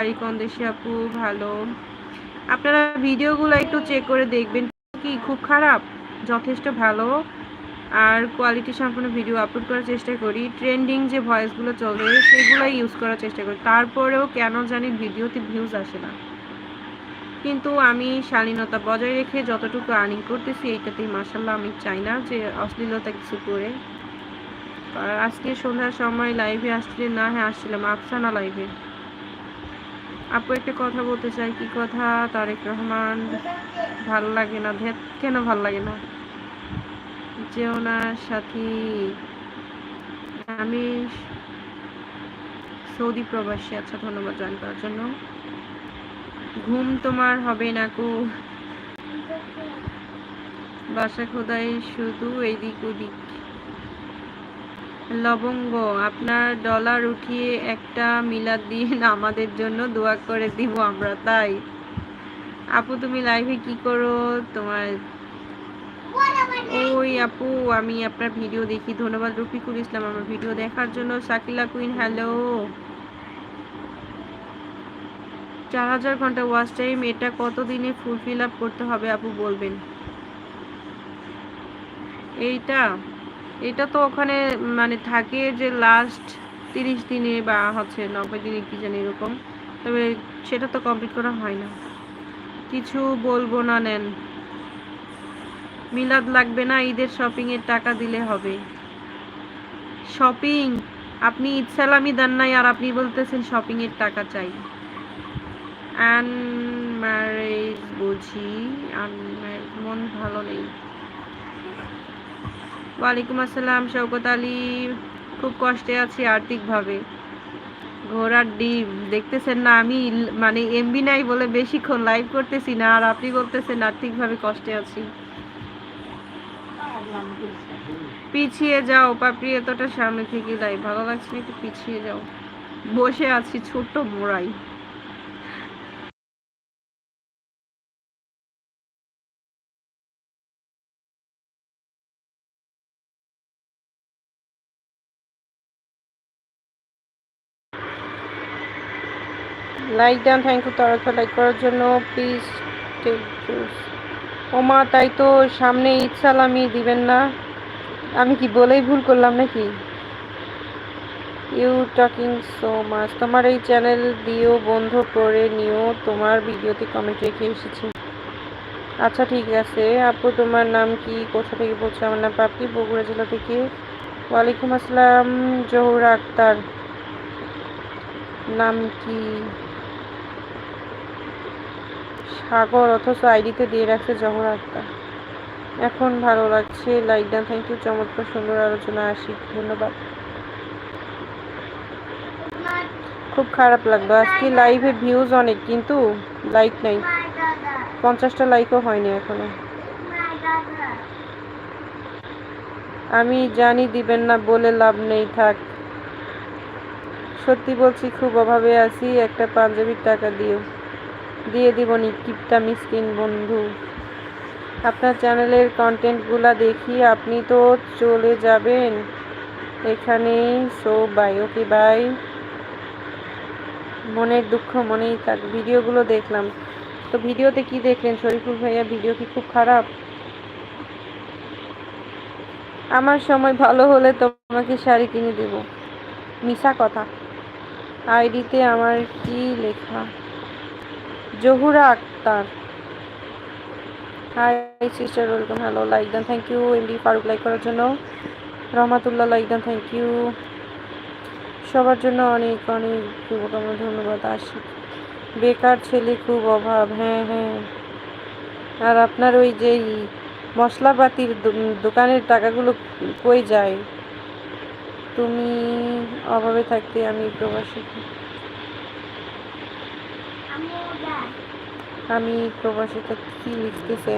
বাড়ি কোন দেশে আপু? ভালো। আপনারা ভিডিওগুলো একটু চেক করে দেখবেন কি খুব খারাপ? যথেষ্ট ভালো। আর কোয়ালিটি সম্পন্ন ভিডিও আপলোড করার চেষ্টা করি। ট্রেন্ডিং যে ভয়েসগুলো চলে, সেগুলোই ইউজ করার চেষ্টা করি। তারপরেও কেন জানি ভিডিওতে ভিউজ আসে না। কিন্তু আমি শালীনতা বজায় রেখে যতটুকু আর্নিং করতেছি, এইটাতেই মাসাল্লাহ আমি চাই না যে অশ্লীলতা কিছু করে। আর আজকে সন্ধ্যার সময় লাইভে আসলে না হ্যাঁ আসছিলাম, আফসানা লাইভে আপু একটা কথা বলতে চাই, কি কথা? তারেক রহমান ভালো লাগে না? ধ্যাত কেন ভালো লাগে না? যে ওনার সাথে। আমি সৌদি প্রবাসী আচ্ছা ধন্যবাদ জয়েন করার জন্য। ঘুম তোমার হবে না কু। বাসা খোদাই শুধু এদিক ওদিক। লবঙ্গ, আপনার ডলার উঠিয়ে একটা মিলাদ দিন, আমাদের জন্য দোয়া করে দিব আমরা, তাই? আপু, তুমি লাইভে কি করো? তোমার ওই আপু, আমি আপনার ভিডিও দেখি। ধন্যবাদ, রফিকুল ইসলাম, আমার ভিডিও দেখার জন্য। সাকিলা কুইন হ্যালো চার হাজার ঘণ্টা ওয়াচ টাইম এটা কতদিনে ফুলফিল আপ করতে হবে, আপু, বলবেন? এইটা? এটা তো ওখানে মানে থাকে যে লাস্ট তিরিশ দিনে বা হচ্ছে নব্বই দিনে কি জানি এরকম। তবে সেটা তো কমপ্লিট করা হয় না। কিছু বলব না, নেন। মিলাদ লাগবে না, ঈদের শপিংয়ের টাকা দিলে হবে। শপিং আপনি ঈদ সালামি দেন নাই আর আপনি বলতেছেন শপিংয়ের টাকা চাই। আনম্যারেজ বুঝি মন ভালো নেই। ওয়ালাইকুম আসসালাম, শওকত আলী। খুব কষ্টে আছি আর্থিকভাবে। ঘোড়ার ডিম, দেখতেছেন না আমি মানে এমবি নাই বলে বেশিক্ষণ লাইভ করতেছি না, আর আপনি বলতেছেন আর্থিকভাবে কষ্টে আছি। পিছিয়ে যাও, পাপড়ি সামনে থেকে লাইভ ভালো লাগছে না একটু পিছিয়ে যাও। বসে আছি ছোট্ট মোড়াই লাইক ডান থ্যাংক ইউ তরফে লাইক করার জন্য। প্লিজ জুস ওমা, তাই তো সামনে ঈদ সালামি দিবেন না। আমি কি বলেই ভুল করলাম নাকি? ইউ টকিং সো মাচ তোমার এই চ্যানেল দিও বন্ধ করে নিও। তোমার ভিডিওতে কমেন্ট রেখে এসেছি। আচ্ছা ঠিক আছে। আপু, তোমার নাম কি? কোথা থেকে বলছো? আমার নাম পাপড়ি, বগুড়া জেলা থেকে। ওয়ালাইকুম আসসালাম, জহুরা আক্তার। নাম কি? সাগর অথচ আইডিতে দিয়ে রাখছে জহর আক্তার। এখন ভালো লাগছে। লাইক ডান থ্যাংক ইউ চমৎকার সুন্দর আলোচনা আসি ধন্যবাদ। খুব খারাপ লাগল। আজকে লাইভে ভিউজ অনেক, কিন্তু লাইক নাই। পঞ্চাশটা লাইকও হয়নি এখনও। আমি জানি দিবেন না বলে লাভ নেই, থাক। সত্যি বলছি, খুব অভাবে আছি। একটা পাঞ্জাবির টাকা দিও। দিয়ে দিব নি কিপটা মিসকিন বন্ধু। আপনার চ্যানেলের কন্টেন্টগুলা দেখি, আপনি তো চলে যাবেন। এখানে সো বাই ওকে বাই মনের দুঃখ মনেই থাক, ভিডিওগুলো দেখলাম। তো ভিডিওতে কি দেখলেন? শরীফুল ভাইয়া, ভিডিও কি খুব খারাপ? আমার সময় ভালো হলে তোমাকে শাড়ি কিনে দেব। মিশা কথা। আইডিতে আমার কি লেখা? Johura Akhter. Hi sister welcome hello like then thank you MD Faruk like করার জন্য। রহমাতুল্লাহ লাইক দেন থ্যাংক ইউ সবার জন্য অনেক অনেক শুভকামনা, ধন্যবাদ আসি বেকার ছেলে খুব অভাব হ্যাঁ হ্যাঁ। আর আপনার ওই যে মশলাপাতির দোকানের টাকাগুলো কই যায়? তুমি অভাবে থাকতে আমি প্রবাসী। আমি প্রবাসীটা কি লিখতেছে?